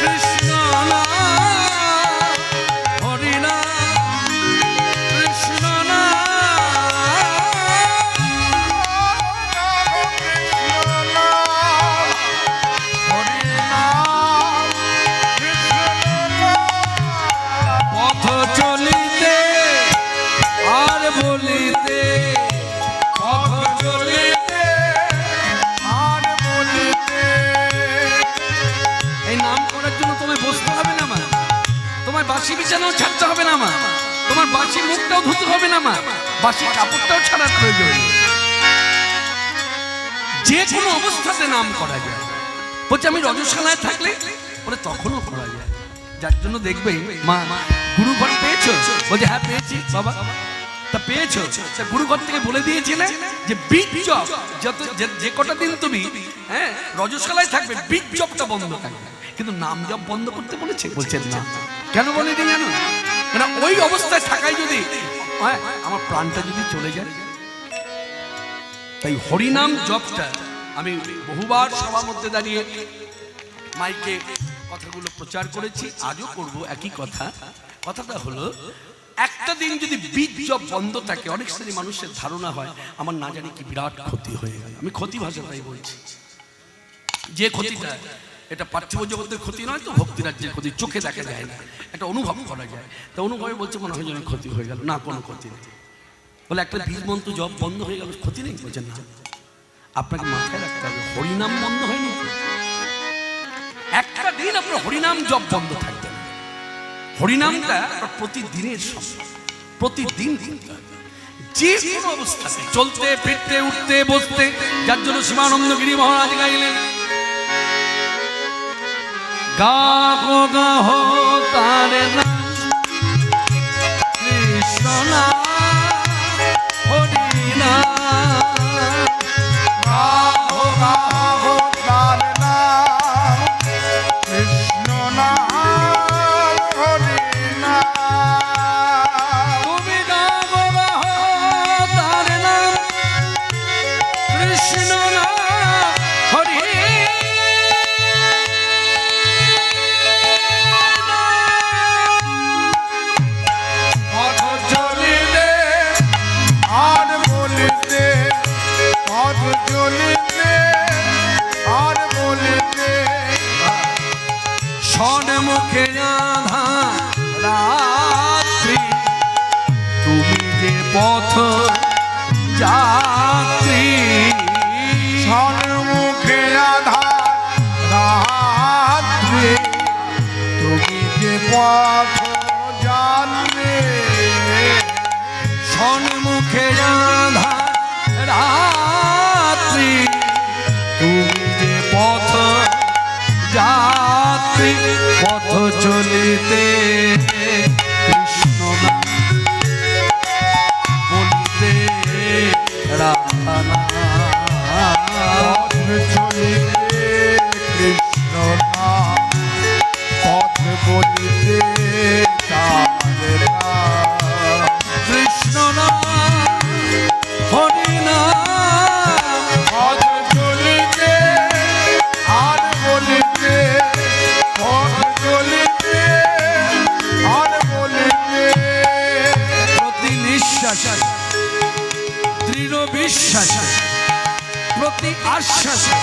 কৃষ্ণ বাসি ধুতে হবে না, মা। বাসি কাপড়টাও ছাড়ার প্রয়োজন। যে কোনো অবস্থাতে নাম করা যায়। বলছে, আমি রজস্বালায় থাকলে বলে তখনও করা যায়। যার জন্য দেখবে, মা, গুরুঘর পেয়েছ? বলছে হ্যাঁ পেয়েছি, বাবা। তা পেয়েছ? তা গুরুঘর থেকে বলে দিয়েছিলে যে, বীজ জব যত যে- কটা দিন তুমি হ্যাঁ রজশালায় থাকবে, বীজ জবটা বন্ধ থাকবে। কিন্তু নাম জব বন্ধ করতে বলেছে? বলছেন না। কেন বলে দিন জানো কেন ওই অবস্থায় থাকায় যদি আমার প্রাণটা যদি চলে যায়। তাই হরিনাম জপটা আমি বহুবার সবার মধ্যে দাঁড়িয়ে মাইকে কথাগুলো প্রচার করেছি, আজও করব একই কথা। কথাটা হলো, একটা দিন যদি বীজ জব বন্ধ থাকে, অনেক শ্রেণি মানুষের ধারণা হয়, আমার না জানি কি বিরাট ক্ষতি হয়ে গেল। আমি ক্ষতি ভাষাটাই বলছি। যে ক্ষতিটা এটা পার্থিব জগতের ক্ষতি নয় তো, ভক্তি রাজ্যের ক্ষতি, চোখে দেখা যায় না। একটা অনুভব করা যায়। তা অনুভবে বলছে, মনে হয় ক্ষতি হয়ে গেল। না, কোনো ক্ষতি নেই। বলে, একটা বীজ মন্ত্র জব বন্ধ হয়ে গেল, ক্ষতি নেই? বলছেন না। আপনাকে মাথায় রাখতে হবে, হরিনাম বন্ধ হয়নি একটা দিন আপনার হরিনাম জব বন্ধ থাকবে না। হরিনামটা আপনার প্রতিদিনের প্রতিদিন যে কোনো অবস্থাতে, চলতে, ফিরতে, উঠতে, বসতে, যার জন্য সীমানন্দ মহারাজ গাইলেন গাহো গাহো তার কৃষ্ণ মুখে আধা রাত্রি। তুমি যে পথ যাত্রী পথ চলিতে কৃষ্ণ বলিতে রাধা চলিতে বিশ্বাস দৃঢ় বিশ্বাসে প্রতি আশ্বাসে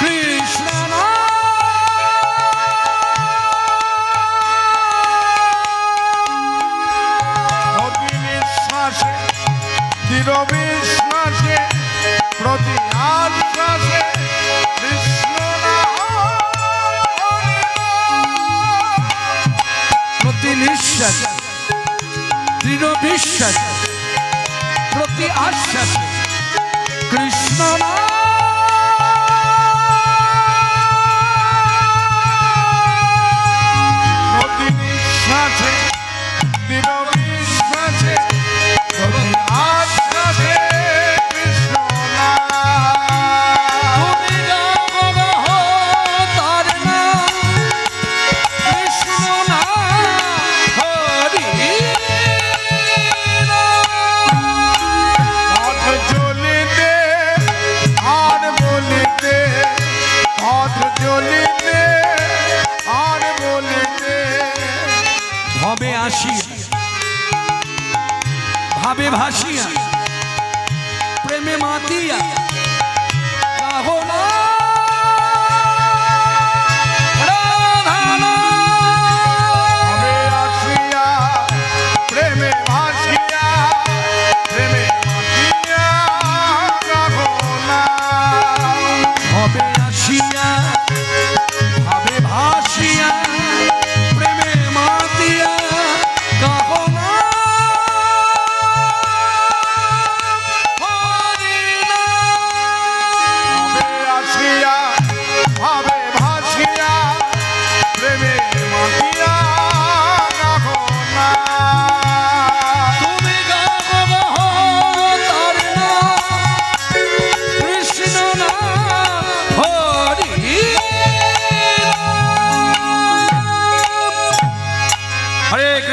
কৃষ্ণ নিঃশ্বাস দৃঢ় বিশ্বাস প্রতি আশ্বাস কৃষ্ণ भावे भाषिया प्रेमे मातिया